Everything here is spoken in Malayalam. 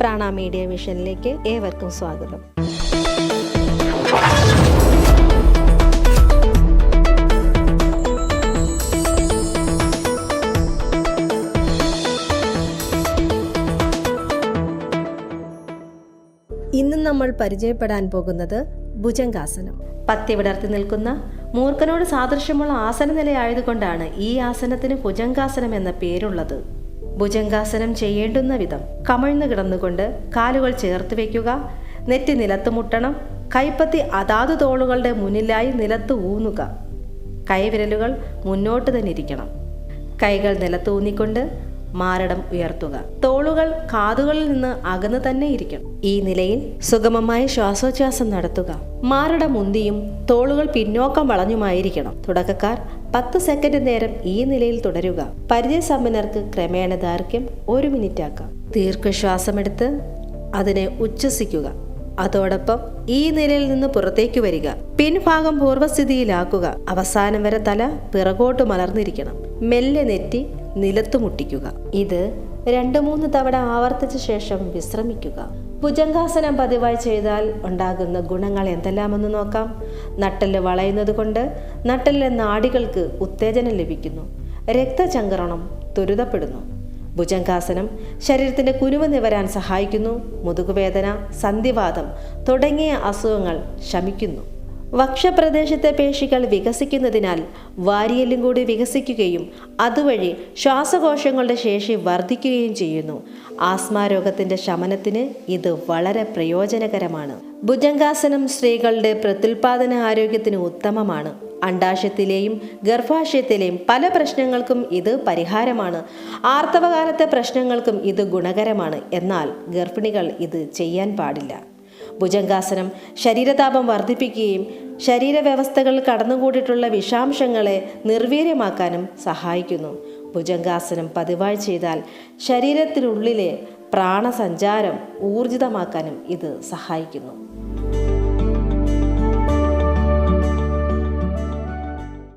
പ്രാണ മീഡിയ മിഷനിലേക്ക് ഏവർക്കും സ്വാഗതം. ഇന്ന് നമ്മൾ പരിചയപ്പെടാൻ പോകുന്നത് ഭുജങ്കാസനം പത്തി വിടർത്തി നിൽക്കുന്ന മൂർഖനോട് സാദൃശ്യമുള്ള ആസന നിലയായതുകൊണ്ടാണ് ഈ ആസനത്തിന് ഭുജങ്കാസനം എന്ന പേരുള്ളത്. ഭുജംഗാസനം ചെയ്യേണ്ടുന്ന വിധം കമഴ്ന്നു കിടന്നുകൊണ്ട് കാലുകൾ ചേർത്ത് വയ്ക്കുക. നെറ്റി നിലത്ത് മുട്ടണം. കൈപ്പത്തി അതാത് തോളുകളുടെ മുന്നിലായി നിലത്ത് ഊന്നുക. കൈവിരലുകൾ മുന്നോട്ട് തന്നെ ഇരിക്കണം. കൈകൾ നിലത്ത് ഊന്നിക്കൊണ്ട് മാരടം ഉയർത്തുക. തോളുകൾ കാതുകളിൽ നിന്ന് അകന്നു തന്നെ ഇരിക്കണം. ഈ നിലയിൽ സുഗമമായ ശ്വാസോച്ഛാസം നടത്തുക. മാരടം മുന്തിയും തോളുകൾ പിന്നോക്കം വളഞ്ഞുമായിരിക്കണം. തുടക്കക്കാർ പത്ത് സെക്കൻഡ് നേരം ഈ നിലയിൽ തുടരുക. പരിചയസമ്പന്നർക്ക് ക്രമേണ ദൈർഘ്യം ഒരു മിനിറ്റ് ആക്കാം ദീർഘശ്വാസമെടുത്ത് അതിനെ ഉച്ഛസിക്കുക. അതോടൊപ്പം ഈ നിലയിൽ നിന്ന് പുറത്തേക്ക് വരിക. പിൻഭാഗം പൂർവസ്ഥിതിയിലാക്കുക അവസാനം വരെ തല പിറകോട്ട് മലർന്നിരിക്കണം. മെല്ലെ നെറ്റി നിലത്തു മുട്ടിക്കുക. ഇത് രണ്ട് മൂന്ന് തവണ ആവർത്തിച്ച ശേഷം വിശ്രമിക്കുക. ഭുജംഗാസനം പതിവായി ചെയ്താൽ ഉണ്ടാകുന്ന ഗുണങ്ങൾ എന്തെല്ലാമെന്ന് നോക്കാം. നട്ടൽ വളയുന്നത് കൊണ്ട് നട്ടലിലെ നാടികൾക്ക് ഉത്തേജനം ലഭിക്കുന്നു. രക്തചങ്കരണം ത്വരിതപ്പെടുന്നു. ഭുജങ്കാസനം ശരീരത്തിന്റെ കുരുവ് നിവരാൻ സഹായിക്കുന്നു. മുതുകുവേദന സന്ധിവാദം തുടങ്ങിയ അസുഖങ്ങൾ ശമിക്കുന്നു. വക്ഷപ്രദേശത്തെ പേശികൾ വികസിക്കുന്നതിനാൽ വാരിയലും കൂടി വികസിക്കുകയും അതുവഴി ശ്വാസകോശങ്ങളുടെ ശേഷി വർദ്ധിക്കുകയും ചെയ്യുന്നു. ആസ്മ രോഗത്തിന്റെ ശമനത്തിന് ഇത് വളരെ പ്രയോജനകരമാണ്. ഭുജങ്കാസനം സ്ത്രീകളുടെ പ്രത്യുൽപാദന ആരോഗ്യത്തിന് ഉത്തമമാണ്. അണ്ടാശയത്തിലെയും ഗർഭാശയത്തിലെയും പല പ്രശ്നങ്ങൾക്കും ഇത് പരിഹാരമാണ്. ആർത്തവകാലത്തെ പ്രശ്നങ്ങൾക്കും ഇത് ഗുണകരമാണ്. എന്നാൽ ഗർഭിണികൾ ഇത് ചെയ്യാൻ പാടില്ല. ഭുജങ്കാസനം ശരീരതാപം വർദ്ധിപ്പിക്കുകയും ശരീരവ്യവസ്ഥകളിൽ കടന്നുകൂടിയിട്ടുള്ള വിഷാംശങ്ങളെ നിർവീര്യമാക്കാനും സഹായിക്കുന്നു. ഭുജംഗാസനം പതിവായി ചെയ്താൽ ശരീരത്തിനുള്ളിലെ പ്രാണസഞ്ചാരം ഊർജിതമാക്കാനും ഇത് സഹായിക്കുന്നു.